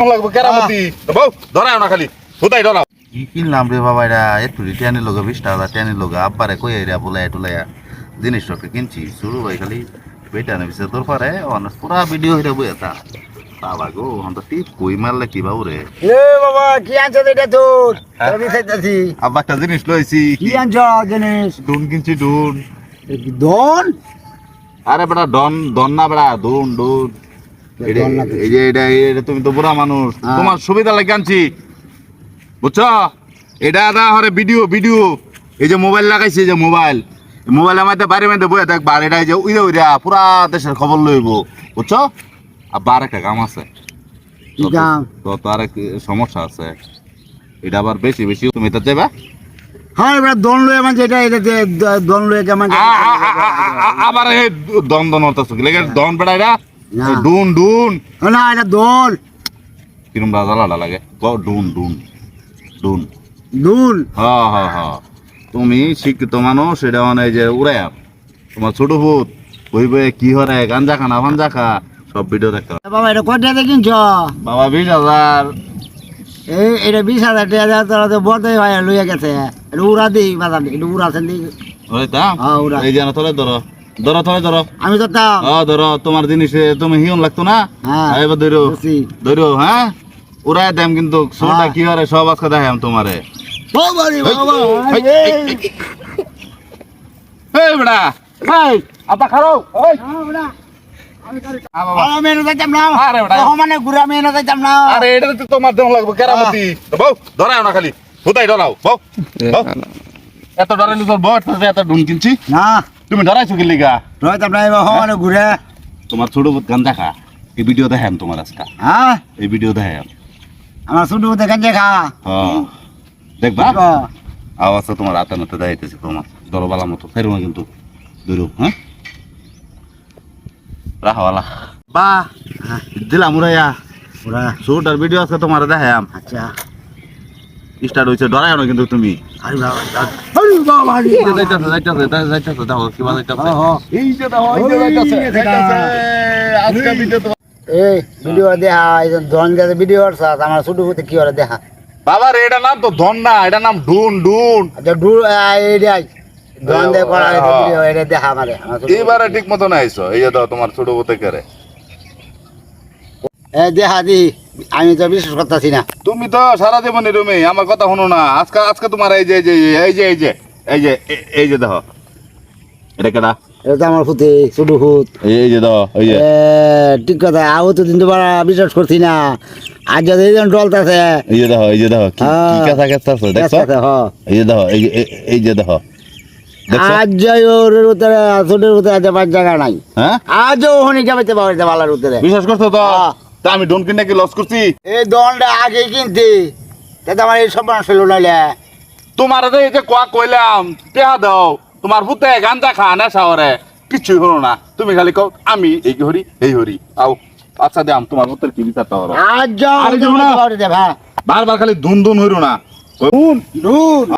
লাগবে? কেরামতি। বউ ধরায় না খালি। হুদাই ধরাও। কি কিনলাম রে বাবা এটা একটু টেনের লোক বিশ টাকা টেনের লোক আব্বারে কই এরা বলে টুলাইয়া। জিনিসপত্র কিনছি শুরু ভাই খালি বেটা নেবিছে তোর পারে। অনেক পুরা ভিডিও হইরা বই এটা বাবা গো হন তো টিপ কই মারলে কি বাবু রে? এ বাবা কি আনছো এটা তোর? হ্যাঁ? আমি খাইতেছি আব্বা একটা জিনিস লইছি। কি আনছো জিনিস? ডুন কিনছি ডুন দন? আরে বেটা ডন ডন না বেটা ডুন ডুন। এই যে এটা এটা তুমি তো বুড়া মানুষ হ্যাঁ। তোমার সুবিধা লাগে আনছি বুঝছ এটা না হরে ভিডিও ভিডিও এই যে মোবাইল লাগাইছে এই যে মোবাইল মোবাইলের মধ্যে বাইরে মধ্যে এই যে উইরা উইরা পুরা দেশের খবর লইব বুঝছ আবার একটা কাম আছে কি তো- আর সমস্যা আছে এটা আবার বেশি বেশি তুমি তো দেবা হ্যাঁ এবার দন লয়ে মানে যেটা এটা দন লয়ে কেমন আবার দন দন হতাছ দন বেড়া ডুন ডুন। না এটা কিরম লাগে? ক ডুন ডুন। ডুন। তুমি শিক্ষিত মানুষ এটা মানে যে উড়ায়। তোমার ছোট ভূত বই বই কি হরে গাঞ্জা খানা ফাঞ্জা খা সব ভিডিও দেখতে বাবা এটা কত টাকা কিনছ বাবা বিশ হাজার। এই এটা বিশ হাজার টাকা তোরা তো বড় ভাই লইয়া গেছে। এটা উড়া দিই বাজার এটা উড়া আছে দিই। ওই তা? হ্যাঁ উড়া। এই যে তোলে ধরো। ধরো তোলে ধরো। আমি ও ধরো তোমার জিনিসে তুমি হিয়ন লাগতো না? হ্যাঁ এবার ধরো। ধরো হ্যাঁ? উড়াই দেম কিন্তু ছোটটা হ্যাঁ। কি হরে সব আজকে দেখাম তোমারে। এই, এই, আপা আরে। আরে এটা তো লাগবে কেরামতি। বউ না খালি। হুদাই বউ। এত ডরাইলে তোর বউ এত ডুন কিনছি। না। তুমি ডরাইছো কি লিগা? রইতাম না এবার মানে ঘুরে। তোমার ছোট গান দেখা। এই ভিডিও দেখাম তোমার আজকে। হ্যাঁ? এই ভিডিও দেখাম। আমার ছোট দেখেন যে খা হ্যাঁ। দেখবা? আওয়াজ তো তোমার হাতে নাতে দেখাইতেছে তোমার। দরবালা মতো। ফেরো না কিন্তু দূর হ্যাঁ? রাহওয়ালা। বা দিলাম উড়াইয়া। পুরা ছোটার ভিডিও আজকে তোমার দেখাম আচ্ছা। স্টার্ট হয়েছে। ডরাই না কিন্তু তুমি। আরে বাবা আরে বাবা রে এই যে যাইতাছে, যাইতাছে, যাইতাছে, যাইতাছে, দেখো কিবা যাইতাছে। হ্যাঁ এই যে দেখো এই যে যাইতাছে, যাইতাছে। আজকে ভিডিও তো এই ভিডিও দেখা এই যে ধন গেছে ভিডিও সাথ আমার ছোট হতে কি হরে দেখা? বাবা এটা নাম তো ধন না এটা নাম ডুন ডুন। আচ্ছা ডু ধন দে করা এটা দেখা আমার এইবারে ঠিক মতো নাইছো এই যে তোমার ছোট বউতে করে এই দেখা দি। আমি তো বিশ্বাস করতেছি না। তুমি তো সারা জীবন এরমে আমার কথা শুনো না। আজকে আজকে তোমার এই যে এই যে এই যে এই যে এই যে এই যে দেখো। এটা কেডা? এটা আমার ফুতে ছোট ফুত। এই যে দেখো এই যে। ঠিক কথা আও তো দিন বিশ্বাস করছি না। আজ যদি এই জন ডলতাছে এই যে দেখো এই যে দেখো কি কি হ্যাঁ। দেখছ? এই যে দেখো এই এই- যে দেখো আজ হ্যাঁ? আজও ওখানে উত্তরে বিশ্বাস করছ তো? হ্যাঁ। তা আমি ডোন কিনে কি লস করছি? এই দনটা আগে কিনতে। তাতে আমার এই সব ছিল নাইলে তোমার যে এই যে কোয়া কইলাম টেহা দাও। তোমার ভূতে গাঞ্জা খা না শহরে কিছুই হলো না। তুমি খালি কও আমি এই কি হরি এই হরি। আও আচ্ছা দাম তোমার ভূতের কি বিচারটা হলো আজ যাও বারবার খালি ধুন ধুন হইরো না। দূর